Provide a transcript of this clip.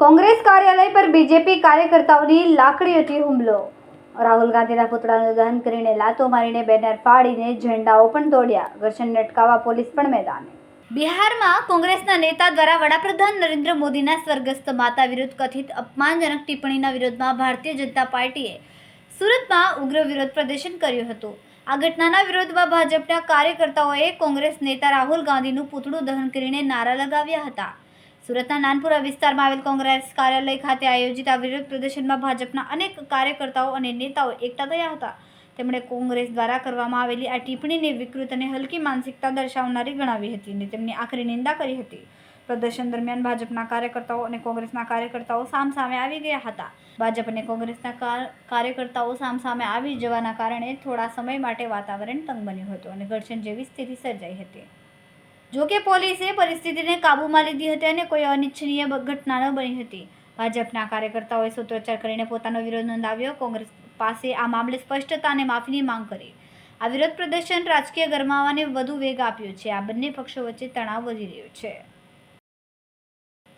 કોંગ્રેસ કાર્યાલય પર બીજેપી કાર્યકર્તાઓની લાકડીઓથી હુમલો. રાહુલ ગાંધીના પુતળાનું દહન કરીને લાતો મારીને બેનર ફાડીને ઝંડાઓ પણ તોડ્યા. ઘર્ષણને અટકાવવા પોલીસ પણ મેદાને. બિહારમાં કોંગ્રેસના નેતા દ્વારા વડાપ્રધાન નરેન્દ્ર મોદીના સ્વર્ગસ્થ માતા વિરુદ્ધ કથિત અપમાનજનક ટિપ્પણીના વિરોધમાં ભારતીય જનતા પાર્ટીએ સુરતમાં ઉગ્ર વિરોધ પ્રદર્શન કર્યું હતું. આ ઘટનાના વિરોધમાં ભાજપના કાર્યકર્તાઓએ કોંગ્રેસ નેતા રાહુલ ગાંધીનું પૂતળું દહન કરીને નારા લગાવ્યા હતા. સુરતના નાનપુરા વિસ્તારમાં આવેલ કોંગ્રેસ કાર્યાલય ખાતે આયોજિત આ વિરોધ પ્રદર્શનમાં ભાજપના અનેક કાર્યકર્તાઓ અને નેતાઓ એકઠા થયા હતા. તેમણે કોંગ્રેસ દ્વારા કરવામાં આવેલી આ ટિપ્પણીને વિકૃત અને હલકી માનસિકતા દર્શાવનારી ગણાવી હતી અને તેમની આખરી નિંદા કરી હતી. પ્રદર્શન દરમિયાન ભાજપના કાર્યકર્તાઓ અને કોંગ્રેસના કાર્યકર્તાઓ સામસામે આવી ગયા હતા. ભાજપ અને કોંગ્રેસના કાર્યકર્તાઓ સામસામે આવી જવાના કારણે થોડા સમય માટે વાતાવરણ તંગ બન્યું હતું અને ઘર્ષણ જેવી સ્થિતિ સર્જાઈ હતી. જોકે પોલીસે પરિસ્થિતિને કાબૂમાં લીધી હતી અને કોઈ અનિચ્છનીય ઘટના ન બની હતી. ભાજપના કાર્યકર્તાઓએ સૂત્રોચ્ચાર કરીને પોતાનો વિરોધ નોંધાવ્યો. કોંગ્રેસ પાસે આ મામલે સ્પષ્ટતા અને માફીની માંગ કરી. આ વિરોધ પ્રદર્શન રાજકીય ગરમાવાને વધુ વેગ આપ્યો છે. આ બંને પક્ષો વચ્ચે તણાવ વધી રહ્યો છે.